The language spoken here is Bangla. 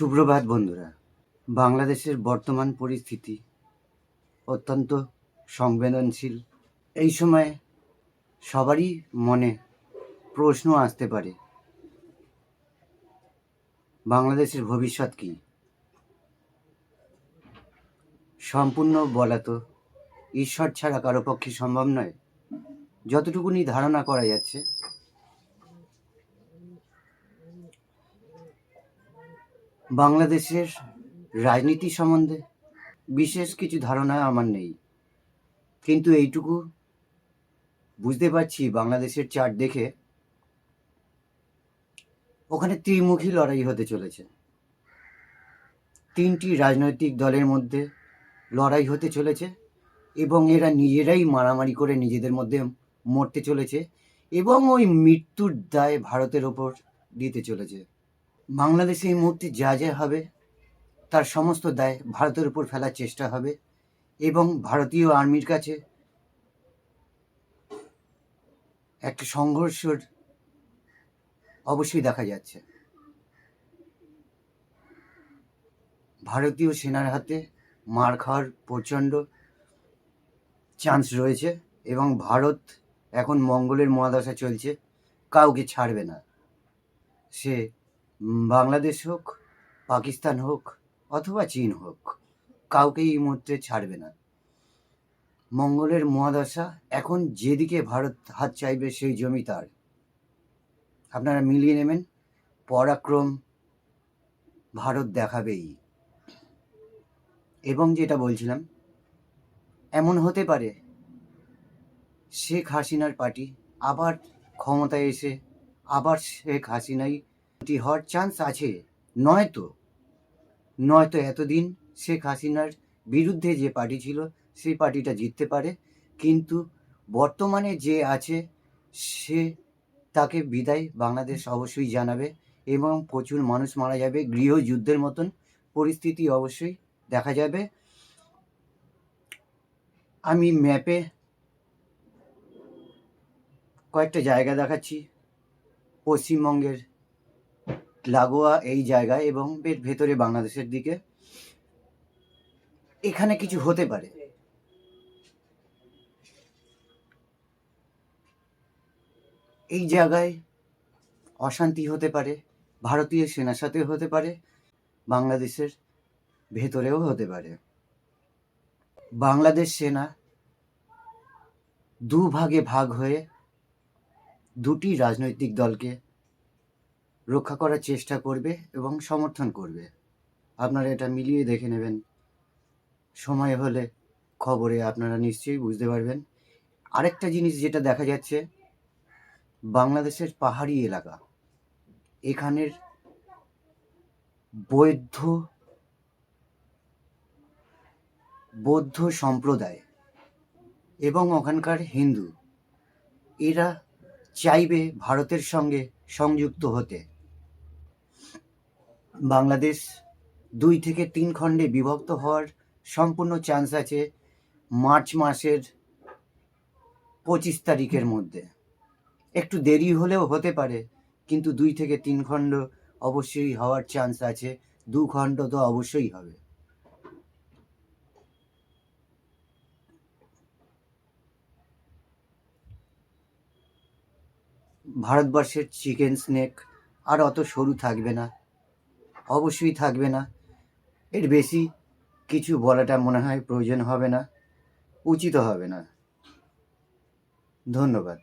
সুপ্রভাত বন্ধুরা। বাংলাদেশের বর্তমান পরিস্থিতি অত্যন্ত সংবেদনশীল। এই সময় সবারই মনে প্রশ্ন আসতে পারে, বাংলাদেশের ভবিষ্যৎ কী? সম্পূর্ণ বলা তো ঈশ্বর ছাড়া কারও পক্ষে সম্ভব নয়। যতটুকুনি ধারণা করা যাচ্ছে বাংলাদেশের রাজনীতি সম্বন্ধে বিশেষ কিছু ধারণা আমার নেই। কিন্তু এইটুকু বুঝতে পারছি বাংলাদেশের চার্ট দেখে ওখানে ত্রিমুখী লড়াই হতে চলেছে। তিনটি রাজনৈতিক দলের মধ্যে লড়াই হতে চলেছে এবং এরা নিজেরাই মারামারি করে নিজেদের মধ্যে মরতে চলেছে এবং ওই মৃত্যুর দায় ভারতের ওপর দিতে চলেছে। বাংলাদেশে এই মুহূর্তে যা যা হবে, তার সমস্ত দায় ভারতের উপর ফেলার চেষ্টা হবে এবং ভারতীয় আর্মির কাছে একটা সংঘর্ষের অবশ্যই দেখা যাচ্ছে। ভারতীয় সেনার হাতে মার খাওয়ার প্রচণ্ড চান্স রয়েছে এবং ভারত এখন মঙ্গলের মহাদশা চলছে, কাউকে ছাড়বে না। সে বাংলাদেশ হোক, পাকিস্তান হোক, অথবা চীন হোক কাউকে এই মুহূর্তে ছাড়বে না। মঙ্গলের মহাদশা, এখন যেদিকে ভারত হাত চাইবে, সেই জমি তার। আপনারা মিলিয়ে নেবেন, পরাক্রম ভারত দেখাবেই। এবং যেটা বলছিলাম, এমন হতে পারে, শেখ হাসিনার পার্টি আবার ক্ষমতায় এসে, আবার শেখ হাসিনাই হওয়ার চান্স আছে। নয়তো নয়তো এতদিন শেখ হাসিনার বিরুদ্ধে যে পার্টি ছিল, সেই পার্টিটা জিততে পারে। কিন্তু বর্তমানে যে আছে, সে তাকে বিদায় বাংলাদেশ অবশ্যই জানাবে এবং প্রচুর মানুষ মারা যাবে। গৃহযুদ্ধের মতন পরিস্থিতি অবশ্যই দেখা যাবে। আমি ম্যাপে কয়েকটা জায়গা দেখাচ্ছি। পশ্চিমবঙ্গের লাগোয়া এই জায়গায় এবং এর ভেতরে বাংলাদেশের দিকে এখানে কিছু হতে পারে। এই জায়গায় অশান্তি হতে পারে, ভারতীয় সেনার সাথে হতে পারে, বাংলাদেশের ভেতরেও হতে পারে। বাংলাদেশ সেনা দু ভাগে ভাগ হয়ে দুটি রাজনৈতিক দলকে রক্ষা করার চেষ্টা করবে এবং সমর্থন করবে। আপনারা এটা মিলিয়ে দেখে নেবেন। সময় হলে খবরে আপনারা নিশ্চয়ই বুঝতে পারবেন। আরেকটা জিনিস যেটা দেখা যাচ্ছে, বাংলাদেশের পাহাড়ি এলাকা। এখানের বৌদ্ধ বৌদ্ধ সম্প্রদায় এবং ওখানকার হিন্দু, এরা চাইবে ভারতের সঙ্গে সংযুক্ত হতে। বাংলাদেশ দুই থেকে তিন খণ্ডে বিভক্ত হওয়ার সম্পূর্ণ চান্স আছে মার্চ মাসের পঁচিশ তারিখের মধ্যে। একটু দেরি হলেও হতে পারে, কিন্তু দুই থেকে তিন খণ্ড অবশ্যই হওয়ার চান্স আছে। দু খণ্ড তো অবশ্যই হবে। ভারতবর্ষের চিকেন স্নেক আর অত সরু থাকবে না। অবশ্যই থাকবে না। এর বেশি কিছু বলাটা মনে হয় প্রয়োজন হবে না, উচিত হবে না। ধন্যবাদ।